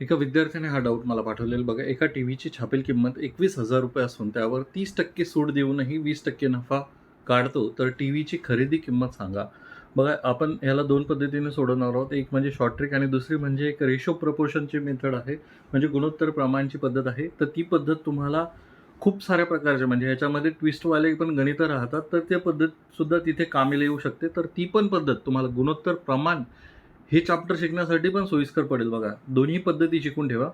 एका विद्यार्थ्याने हा डाऊट मला पाठवलेला. बघा एका टी व्हीची छापील किंमत एकवीस हजार रुपये असून त्यावर तीस टक्के सूट देऊनही वीस टक्के नफा काढतो. तर टी व्हीची खरेदी किंमत सांगा. बघा आपण ह्याला दोन पद्धतीने सोडवणार आहोत. एक म्हणजे शॉर्ट ट्रिक आणि दुसरी म्हणजे एक रेशो प्रपोर्शनची मेथड आहे. म्हणजे गुणोत्तर प्रमाणची पद्धत आहे. तर ती पद्धत तुम्हाला खूप साऱ्या प्रकारच्या म्हणजे ह्याच्यामध्ये ट्विस्टवाले पण गणितं राहतात. तर त्या पद्धतसुद्धा तिथे कामी येऊ शकते. तर ती पण पद्धत तुम्हाला गुणोत्तर प्रमाण हे चॅप्टर शिकण्यासाठी पण सोयीस्कर पडेल बघा. दोन्ही पद्धती शिकून ठेवा.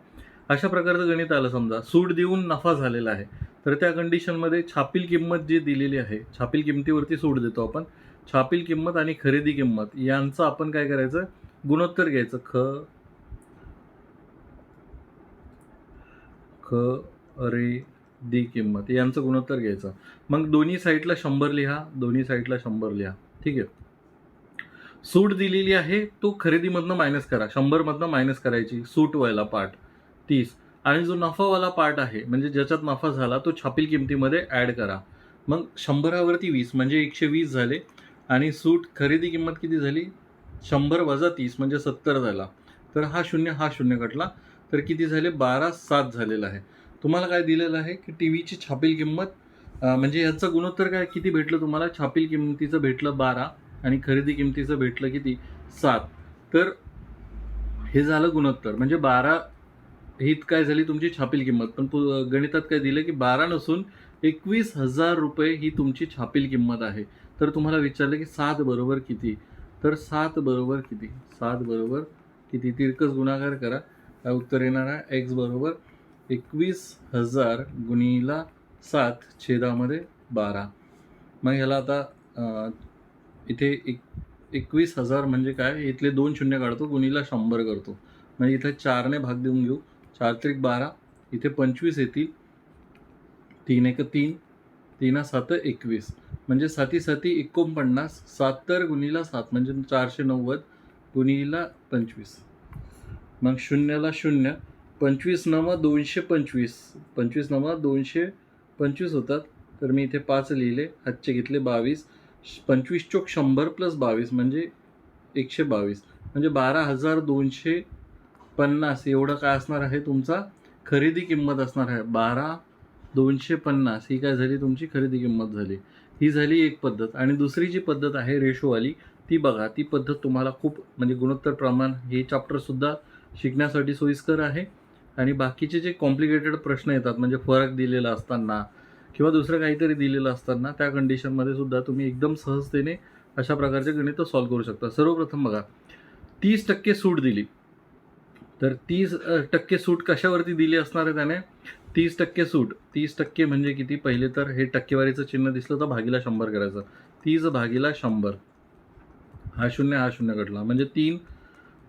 अशा प्रकारचं गणित आलं समजा. सूट देऊन नफा झालेला आहे. तर त्या कंडिशनमध्ये छापील किंमत जी दिलेली आहे छापील किंमतीवरती सूट देतो आपण. छापील किंमत आणि खरेदी किंमत यांचं आपण काय करायचं? गुणोत्तर घ्यायचं. ख ख रे दी किंमत. यांचं गुणोत्तर घ्यायचं. मग दोन्ही साईडला शंभर लिहा. दोन्ही साईडला शंभर लिहा. ठीक आहे? सूट दिलेली आहे तो खरेदीमधनं मायनस करा. शंभरमधनं मायनस करायची. सूट पार्ट तीस. आणि जो नफावाला पार्ट आहे म्हणजे ज्याच्यात नफा झाला तो छापील किमतीमध्ये ॲड करा. मग शंभरावरती वीस म्हणजे एकशे वीस झाले. आणि सूट खरेदी किंमत किती झाली? शंभर वजा तीस म्हणजे सत्तर झाला. तर हा शून्य हा शून्य कटला तर किती झाले? बारा सात झालेला आहे. तुम्हाला काय दिलेलं आहे? की टी व्हीची छापील किंमत म्हणजे याचं गुणोत्तर काय? किती भेटलं तुम्हाला? छापील किंमतीचं भेटलं बारा. आणि खरेदी किमतीचं भेटलं किती? सात. तर हे झालं गुणोत्तर. म्हणजे बारा हीत काय झाली? तुमची छापील किंमत. पण पु- गणितात काय दिलं की बारा नसून एकवीस हजार रुपये ही तुमची छापील किंमत आहे. तर तुम्हाला विचारलं की सात बरोबर किती? तर सात बरोबर किती? सात बरोबर किती? तिरकस गुणाकार करा. काय उत्तर येणार आहे? एक्स बरोबर एकवीस हजार गुणीला सात छेदामध्ये बारा. मग ह्याला आता इथे एक एकवीस हजार म्हणजे काय इथले दोन शून्य काढतो गुणीला शंभर करतो. म्हणजे इथे चारने भाग देऊन घेऊ. चार त्रिक बारा इथे पंचवीस येतील. तीन एक तीन तीन सात एकवीस. म्हणजे साती साती एकोणपन्नास सात तर गुणीला सात म्हणजे चारशे नव्वद गुणीला पंचवीस. मग शून्याला शून्य पंचवीस नव दोनशे पंचवीस. पंचवीस नव दोनशे पंचवीस होतात. तर मी इथे पाच लिहिले हातचे घेतले बावीस. पंचवीस चोक शंभर प्लस बावीस म्हणजे एकशे बावीस. म्हणजे बारा हजार दोनशे पन्नास एवढं काय असणार आहे तुमचा? खरेदी किंमत असणार आहे. बारा दोनशे पन्नास ही काय झाली? तुमची खरेदी किंमत झाली. ही झाली एक पद्धत. आणि दुसरी जी पद्धत आहे रेशोवाली ती बघा. ती पद्धत तुम्हाला खूप म्हणजे गुणोत्तर प्रमाण हे चॅप्टरसुद्धा शिकण्यासाठी सोयीस्कर आहे. आणि बाकीचे जे कॉम्प्लिकेटेड प्रश्न येतात म्हणजे फरक दिलेला असताना किंवा दुसरं काहीतरी दिलेलं असताना त्या कंडिशनमध्ये सुद्धा तुम्ही एकदम सहजतेने अशा प्रकारचे गणित सॉल्व्ह करू शकता. सर्वप्रथम बघा तीस टक्के सूट दिली. तर तीस टक्के सूट कशावरती दिली असणार आहे त्याने? तीस टक्के सूट. तीस टक्के म्हणजे किती? पहिले तर हे टक्केवारीचं चिन्ह दिसलं तर भागीला शंभर करायचं. तीस भागीला शंभर. हा शून्य हा शून्य कटला म्हणजे तीन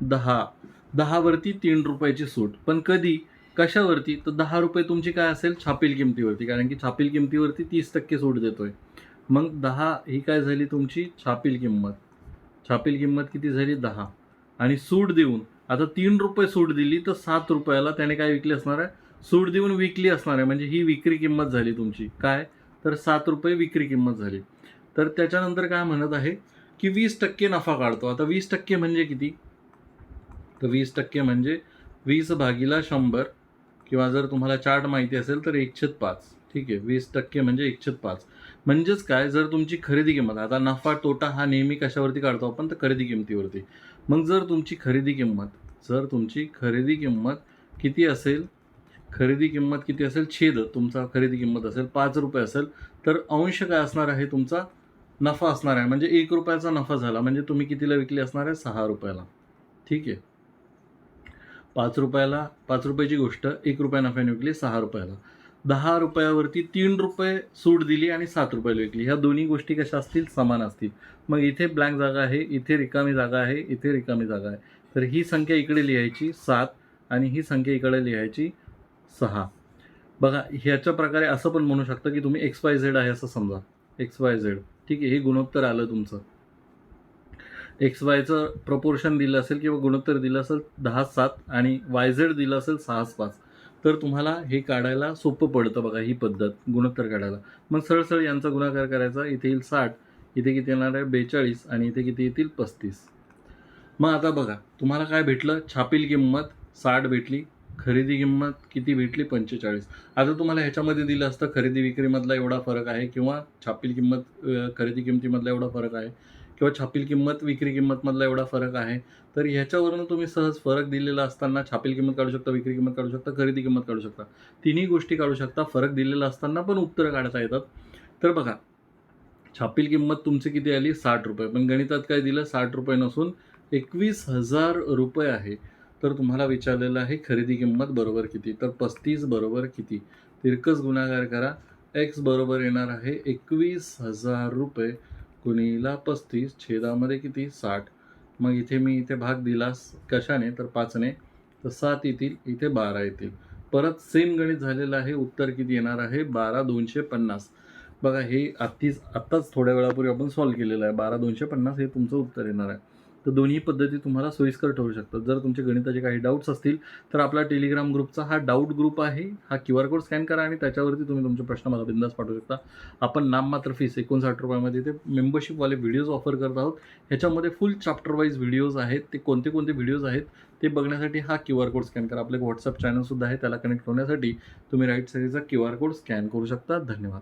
दहा. दहावरती तीन रुपयाची सूट. पण कधी? कशावरती? तर दहा रुपये तुमची काय असेल? छापील किमतीवरती. कारण की छापील किमतीवरती तीस टक्के सूट देतोय. मग दहा ही काय झाली तुमची? छापील किंमत. छापील किंमत किती झाली? दहा. आणि सूट देऊन आता तीन रुपये सूट दिली तर सात रुपयाला त्याने काय विकली असणार आहे? सूट देऊन विकली असणार आहे. म्हणजे ही विक्री किंमत झाली तुमची. काय? तर सात रुपये विक्री किंमत झाली. तर त्याच्यानंतर काय म्हणत आहे? की वीस टक्के नफा काढतो. आता वीस टक्के म्हणजे किती? तर वीस टक्के म्हणजे वीस भागीला शंभर. किंवा जर तुम्हाला चार्ट माहिती असेल तर एकशेत पाच. ठीक आहे वीस टक्के म्हणजे एकशेत पाच. म्हणजेच काय जर तुमची खरेदी किंमत आता नफा तोटा हा नेहमी कशावरती काढतो आपण? तर खरेदी किंमतीवरती. मग जर तुमची खरेदी किंमत जर तुमची खरेदी किंमत किती असेल खरेदी किंमत किती असेल? छेद तुमचा खरेदी किंमत असेल पाच रुपये असेल तर अंश काय असणार आहे? तुमचा नफा असणार आहे. म्हणजे एक रुपयाचा नफा झाला म्हणजे तुम्ही कितीला विकली असणार आहे? सहा रुपयाला. ठीक आहे. पाच रुपयाला पाच रुपयाची गोष्ट एक रुपया नफ्याने विकली सहा रुपयाला. दहा रुपयावरती तीन रुपये सूट दिली आणि सात रुपयाला विकली. ह्या दोन्ही गोष्टी कशा असतील? समान असतील. मग इथे ब्लँक जागा आहे इथे रिकामी जागा आहे इथे रिकामी जागा आहे. तर ही संख्या इकडे लिहायची सात आणि ही संख्या इकडे लिहायची सहा. बघा ह्याच्या प्रकारे असं पण म्हणू शकता की तुम्ही एक्स वाय झेड आहे असं समजा. एक्स वाय झेड ठीक आहे हे गुणोत्तर आलं तुमचं. एक्स वायचं प्रपोर्शन दिलं असेल किंवा गुणोत्तर दिलं असेल दहा सात आणि वाय झेड दिलं असेल सहा पाच. तर तुम्हाला हे काढायला सोपं पडतं बघा ही पद्धत गुणोत्तर काढायला. मग सरळ यांचा गुणाकार करायचा. इथे येईल साठ इथे किती येणार आहे? बेचाळीस आणि इथे किती येतील? पस्तीस. मग आता बघा तुम्हाला काय भेटलं? छापील किंमत साठ भेटली खरेदी किंमत किती भेटली? पंचेचाळीस. आता तुम्हाला ह्याच्यामध्ये दिलं असतं खरेदी विक्रीमधला एवढा फरक आहे किंवा छापील किंमत खरेदी किमतीमधला एवढा फरक आहे. किंवा छापील किंमत विक्री किंमतमधला एवढा फरक आहे. तर ह्याच्यावरून तुम्ही सहज फरक दिलेला असताना छापील किंमत काढू शकता विक्री किंमत काढू शकता खरेदी किंमत काढू शकता. तिन्ही गोष्टी काढू शकता फरक दिलेला असताना पण उत्तरं काढता येतात. तर बघा छापील किंमत तुमची किती आली? साठ रुपये. पण गणितात काय दिलं? साठ रुपये नसून एकवीस हजार रुपये आहे. तर तुम्हाला विचारलेलं आहे खरेदी किंमत बरोबर किती? तर पस्तीस बरोबर किती? तिरकस गुणाकार करा. एक्स बरोबर येणार आहे एकवीस हजार रुपये. गुणीला पस्तीस छेदामध्ये किती? साठ. मग इथे मी इथे भाग दिला कशाने? तर पाचने. तर सात येतील इथे बारा येतील. परत सेम गणित झालेलं आहे. उत्तर किती येणार आहे? बारा दोनशे पन्नास. बघा हे आत्तीच आत्ताच थोड्या वेळापूर्वी आपण सॉल्व्ह केलेलं आहे. बारा दोनशे पन्नास हे तुमचं उत्तर येणार आहे. तर दोन्ही पद्धती तुम्हाला सोयीस्कर ठरू शकतात. जर तुमचे गणिताचे काही डाऊट्स असतील तर आपला टेलिग्राम ग्रुपचा हा डाऊट ग्रुप आहे. हा क्यू आर कोड स्कॅन करा आणि त्याच्यावरती तुम्ही तुमचे प्रश्न मला बिंदास पाठवू शकता. आपण नाममात्र फीस एकोणसाठ रुपयामध्ये ते मेंबरशिपवाले व्हिडिओज ऑफर करत आहोत. ह्याच्यामध्ये फुल चॅप्टर वाईज व्हिडिओज आहेत. ते कोणते कोणते व्हिडिओज आहेत ते बघण्यासाठी हा क्यू आर कोड स्कॅन करा. आपलं व्हॉट्सअप चॅनलसुद्धा आहे त्याला कनेक्ट होण्यासाठी तुम्ही राईट साईडचा क्यू आर कोड स्कॅन करू शकता. धन्यवाद.